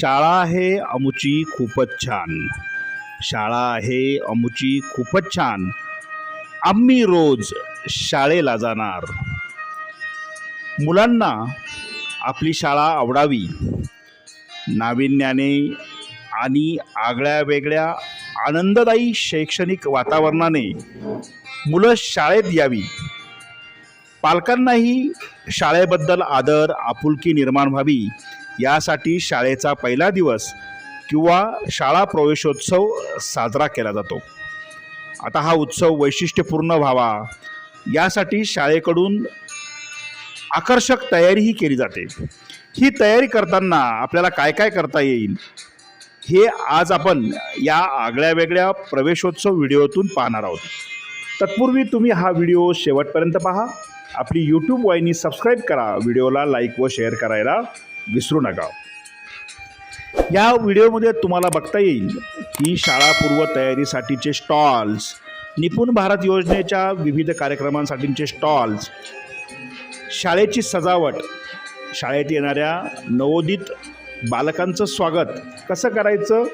शाळा आहे अमुची खूपच छान. शाळा आहे अमुची खूपच छान. आम्ही रोज शाळेला जाणार. मुलांना आपली शाळा आवडावी. नाविन्याने आणि आगळ्या वेगळ्या आनंददायी शैक्षणिक वातावरणाने मुलं शाळेत यावी. पालकांनाही शाळेबद्दल आदर आपुलकी निर्माण व्हावी. यासाठी शाळेचा पहिला दिवस किंवा शाळा प्रवेशोत्सव साजरा केला जातो. आता हा उत्सव वैशिष्ट्यपूर्ण व्हावा. यासाठी शाळेकडून आकर्षक तयारीही केली जाते. ही तयारी करताना आपल्याला काय काय करता येईल? हे आज आपण या आगळ्या वेगळ्या प्रवेशोत्सव व्हिडिओतून पाहणार आहोत. तत्पूर्वी तुम्ही हा व्हिडिओ शेवटपर्यंत पहा. आपली यूट्यूब वाहिनी सबस्क्राईब करा. व्हिडिओला लाईक व शेअर करायला विसरू नका. या व्हिडिओमध्ये तुम्हाला बघता येईल की शाळापूर्व तयारीसाठीचे स्टॉल्स निपुण भारत योजनेच्या विविध कार्यक्रमांसाठीचे स्टॉल्स शाळेची सजावट शाळेत येणाऱ्या नवोदित बालकांचं स्वागत कसं करायचं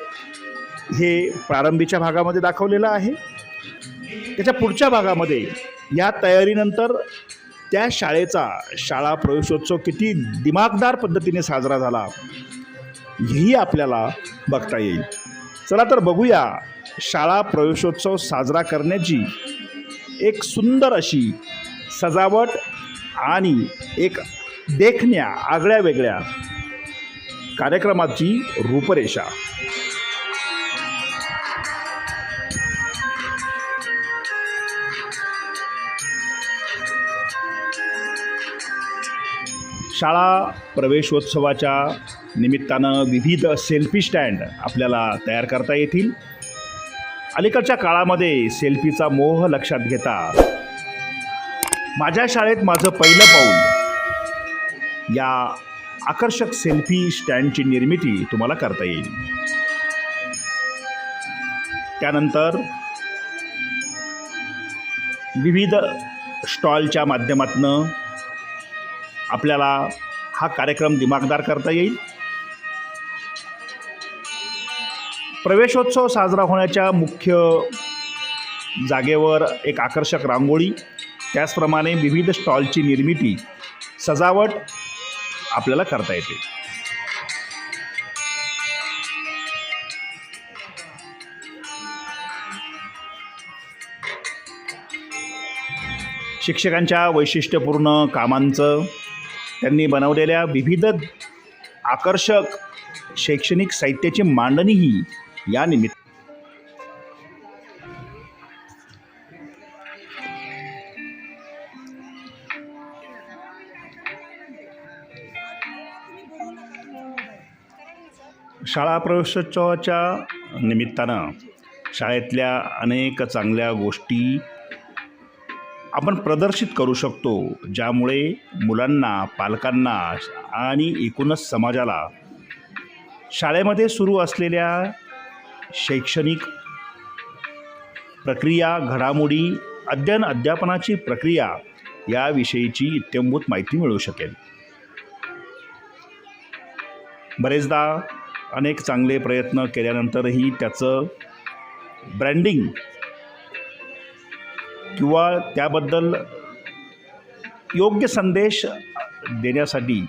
हे प्रारंभीच्या भागामध्ये दाखवलेलं आहे. त्याच्या पुढच्या भागामध्ये या तयारीनंतर त्या शाळेचा शाळा प्रवेशोत्सव किती दिमागदार पद्धतीने साजरा झाला हेही आपल्याला बघता येईल. चला तर बघूया शाळा प्रवेशोत्सव साजरा करण्याची एक सुंदर अशी सजावट आणि एक देखण्या आगळ्या वेगळ्या कार्यक्रमाची रूपरेषा. शाळा प्रवेशोत्सवाच्या निमित्तानं विविध सेल्फी स्टँड आपल्याला तयार करता येतील. अलीकडच्या काळामध्ये सेल्फीचा मोह लक्षात घेता माझ्या शाळेत माझं पहिलं पाऊल. या आकर्षक सेल्फी स्टँडची निर्मिती तुम्हाला करता येईल. त्यानंतर विविध स्टॉलच्या माध्यमातून आपल्याला हा कार्यक्रम दिमागदार करता येईल. प्रवेशोत्सव साजरा होण्याच्या मुख्य जागेवर एक आकर्षक रांगोळी त्याचप्रमाणे विविध स्टॉलची निर्मिती सजावट आपल्याला करता येते. शिक्षकांच्या वैशिष्ट्यपूर्ण कामांचं त्यांनी बनवलेल्या विविध आकर्षक शैक्षणिक साहित्याची मांडणीही या निमित्त शाळा प्रवेशोत्सवाच्या निमित्तानं शाळेतल्या अनेक चांगल्या गोष्टी आपण प्रदर्शित करू शकतो ज्यामुळे मुलांना पालकांना आणि एकूणच समाजाला शाळेमध्ये सुरू असलेल्या शैक्षणिक प्रक्रिया घडामोडी अध्ययन अध्यापनाची प्रक्रिया याविषयीची इत्यंभूत माहिती मिळू शकेल. बरेचदा अनेक चांगले प्रयत्न केल्यानंतरही त्याचं ब्रँडिंग किंवा त्याबद्दल योग्य संदेश देण्यासाठी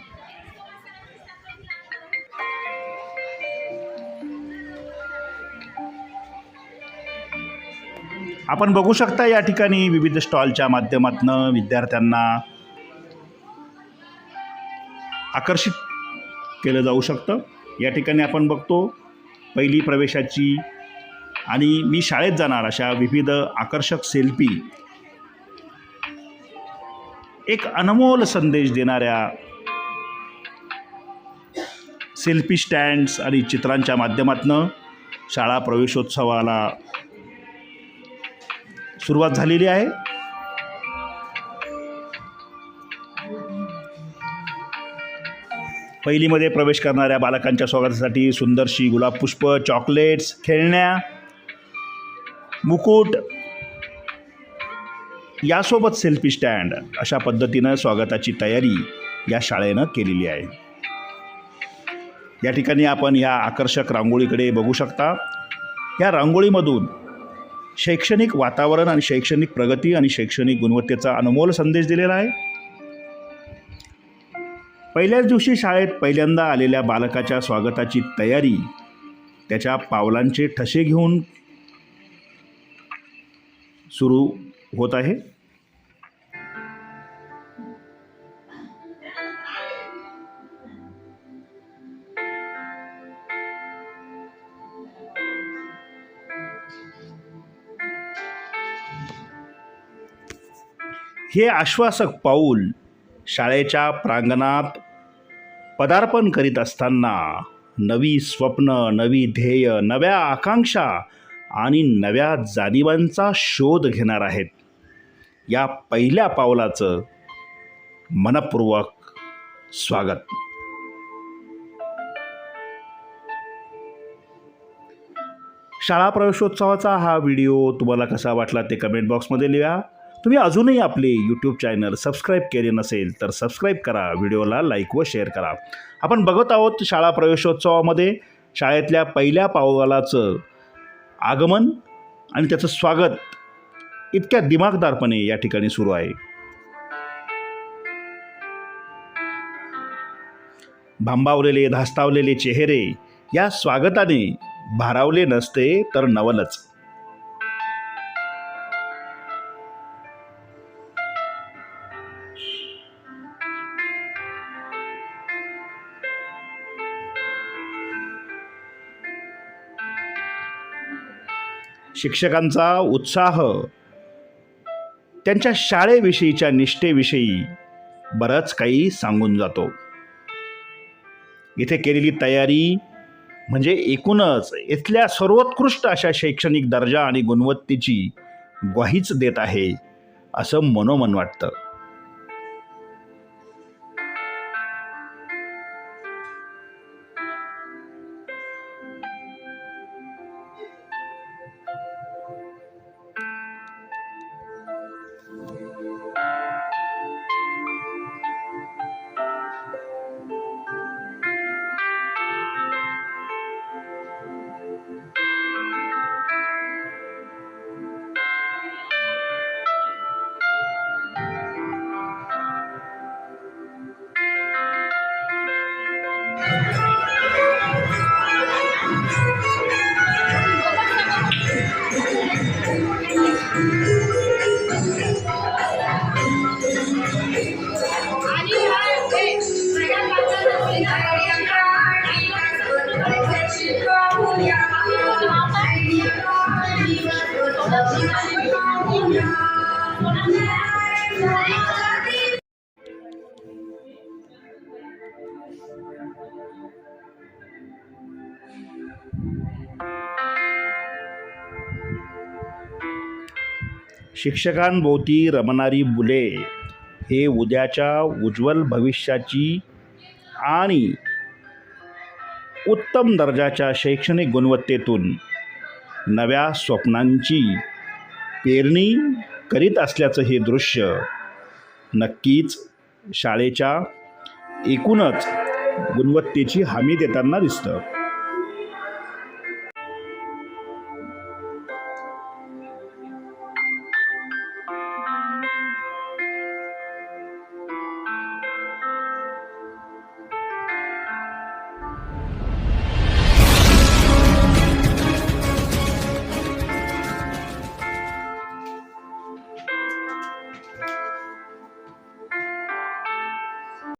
आपण बघू शकता या ठिकाणी विविध स्टॉलच्या माध्यमातून विद्यार्थ्यांना आकर्षित केलं जाऊ शकतं. या ठिकाणी आपण बघतो पहिली प्रवेशाची आणि मी शाळेत जाणार अशा विविध आकर्षक सेल्फी. एक अनमोल संदेश देणाऱ्या सेल्फी स्टँड्स आणि चित्रांच्या माध्यमातून शाळा प्रवेशोत्सवाला सुरुवात झालेली आहे. पहिलीमध्ये प्रवेश करणाऱ्या बालकांच्या स्वागतासाठी सुंदरशी गुलाब पुष्प चॉकलेट्स खेळण्या मुकुट यासोबत सेल्फी स्टँड अशा पद्धतीनं स्वागताची तयारी या शाळेनं केलेली आहे. या ठिकाणी आपण या आकर्षक रांगोळीकडे बघू शकता. या रांगोळीमधून शैक्षणिक वातावरण आणि शैक्षणिक प्रगती आणि शैक्षणिक गुणवत्तेचा अनमोल संदेश दिलेला आहे. पहिल्याच दिवशी शाळेत पहिल्यांदा आलेल्या बालकाच्या स्वागताची तयारी त्याच्या पावलांचे ठसे घेऊन सुरू होत आहे. हे आश्वासक पाऊल शाळेच्या प्रांगणात पदार्पण करीत असताना नवी स्वप्न नवी ध्येय नव्या आकांक्षा आणि नव्या जाणीवांचा शोध घेणार आहेत. या पहिल्या पावलाचं मनपूर्वक स्वागत. शाळा प्रवेशोत्सवाचा हा व्हिडिओ तुम्हाला कसा वाटला ते कमेंट बॉक्समध्ये लिहा. तुम्ही अजूनही आपले यूट्यूब चॅनल सबस्क्राईब केले नसेल तर सबस्क्राईब करा व्हिडिओला लाईक व शेअर करा. आपण बघत आहोत शाळा प्रवेशोत्सवामध्ये शाळेतल्या पहिल्या पावलाचं आगमन आणि त्याचं स्वागत इतक्या दिमागदारपणे या ठिकाणी सुरू आहे. भांबावलेले धास्तावलेले चेहरे या स्वागताने भारावले नसते तर नवलच. शिक्षकांचा उत्साह त्यांच्या शाळेविषयीच्या निष्ठेविषयी बरंच काही सांगून जातो. इथे केलेली तयारी म्हणजे एकूणच इथल्या सर्वोत्कृष्ट अशा शैक्षणिक दर्जा आणि गुणवत्तेची ग्वाहीच देत आहे असं मनोमन वाटतं. शिक्षकांभोवती रमणारी बुले हे उद्याच्या उज्ज्वल भविष्याची आणि उत्तम दर्जाच्या शैक्षणिक गुणवत्तेतून नव्या स्वप्नांची पेरणी करीत असल्याचं हे दृश्य नक्कीच शाळेच्या एकूणच गुणवत्तेची हमी देताना दिसतं.